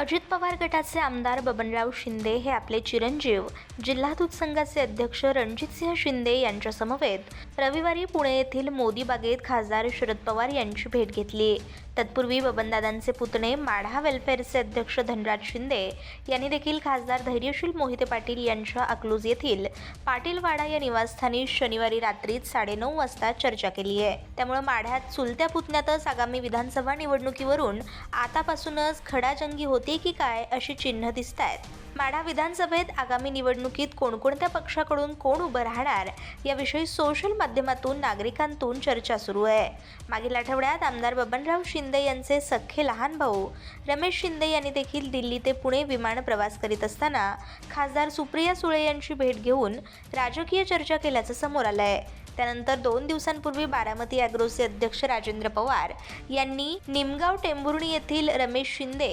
अजित पवार गटाचे आमदार बबनराव शिंदे हे आपले चिरंजीव. जिल्हा दूध संघाचे अध्यक्ष रणजितसिंह शिंदे यांच्या समवेत रविवारी पुणे येथील मोदी बागेत खासदार शरद पवार यांची भेट घेतली. तत्पूर्वी बबनदादांचे पुतणे माढा वेलफेअरचे अध्यक्ष धनराज शिंदे यांनी देखील खासदार धैर्यशील मोहिते पाटील यांच्या अकलूज येथील पाटीलवाडा या निवासस्थानी शनिवारी रात्रीच साडेनऊ वाजता चर्चा केली आहे. त्यामुळे माढ्यात चुलत्या पुतण्यातच आगामी विधानसभा निवडणुकीवरून आतापासूनच खडाजंगी होती की काय अशी चिन्ह दिसत आहेत माढा विधानसभेत आगामी निवडणुकीत कोणकोणत्या पक्षाकडून कोण उभं राहणार याविषयी सोशल माध्यमातून नागरिकांतून चर्चा सुरू आहे. मागील आठवड्यात आमदार बबनराव शिंदे शिंदे यांचे सख्खे लहान भाऊ. रमेश शिंदे यांनी देखील दिल्ली ते पुणे विमान प्रवास करीत असताना खासदार सुप्रिया सुळे यांची भेट घेऊन राजकीय चर्चा केल्याचं समोर आलं आहे त्यानंतर दोन दिवसांपूर्वी बारामती अॅग्रोचे अध्यक्ष राजेंद्र पवार यांनी निमगाव टेंभुर्णी येथील रमेश शिंदे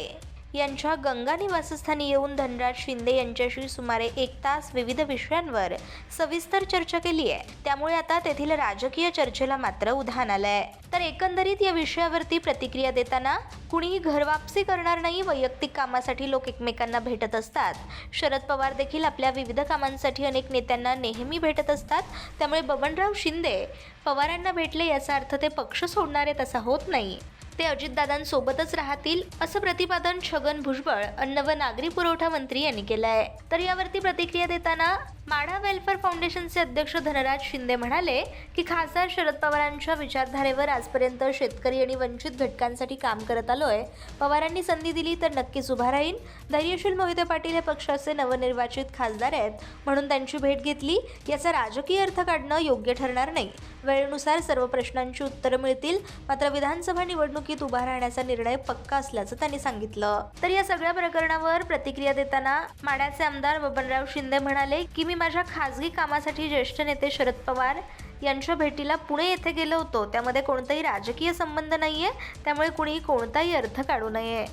यांच्या गंगा निवासस्थानी येऊन धनराज शिंदे यांच्याशी सुमारे एक तास विविध विषयांवर सविस्तर चर्चा केली आहे त्यामुळे आता तेथील राजकीय चर्चेला मात्र उधाण आलंय. तर एकंदरीत या विषयावरती प्रतिक्रिया देताना कुणीही घरवापसी करणार नाही वैयक्तिक कामासाठी लोक एकमेकांना भेटत असतात. शरद पवार देखील आपल्या विविध कामांसाठी अनेक नेत्यांना नेहमी भेटत असतात. त्यामुळे बबनराव शिंदे पवारांना भेटले याचा अर्थ ते पक्ष सोडणार आहेत असा होत नाही. ते अजितदादांसोबतच राहतील असं प्रतिपादन छगन भुजबळ अन्न व नागरी पुरवठा मंत्री यांनी केलं आहे तर यावरती प्रतिक्रिया देताना माढा वेल्फेअर फाउंडेशनचे अध्यक्ष धनराज शिंदे म्हणाले की खासदार शरद पवारांच्या विचारधारेवर आजपर्यंत शेतकरी आणि वंचित घटकांसाठी काम करत आलोय. पवारांनी संधी दिली तर नक्कीच उभा राहीन. धैर्यशील मोहिते पाटील हे पक्षाचे नवनिर्वाचित खासदार आहेत. म्हणून त्यांची भेट घेतली. याचा राजकीय अर्थ काढणं योग्य ठरणार नाही. वेळेनुसार सर्व प्रश्नांची उत्तरं मिळतील. मात्र विधानसभा निवडणुकीत उभा राहण्याचा निर्णय पक्का असल्याचं त्यांनी सांगितलं. तर या सगळ्या प्रकरणावर प्रतिक्रिया देताना माड्याचे आमदार बबनराव शिंदे म्हणाले की मी माझ्या खाजगी कामासाठी ज्येष्ठ नेते शरद पवार यांच्या भेटीला पुणे येथे गेलो होतो. त्यामध्ये कोणताही राजकीय संबंध नाही आहे त्यामुळे कुणीही कोणताही अर्थ काढू नये.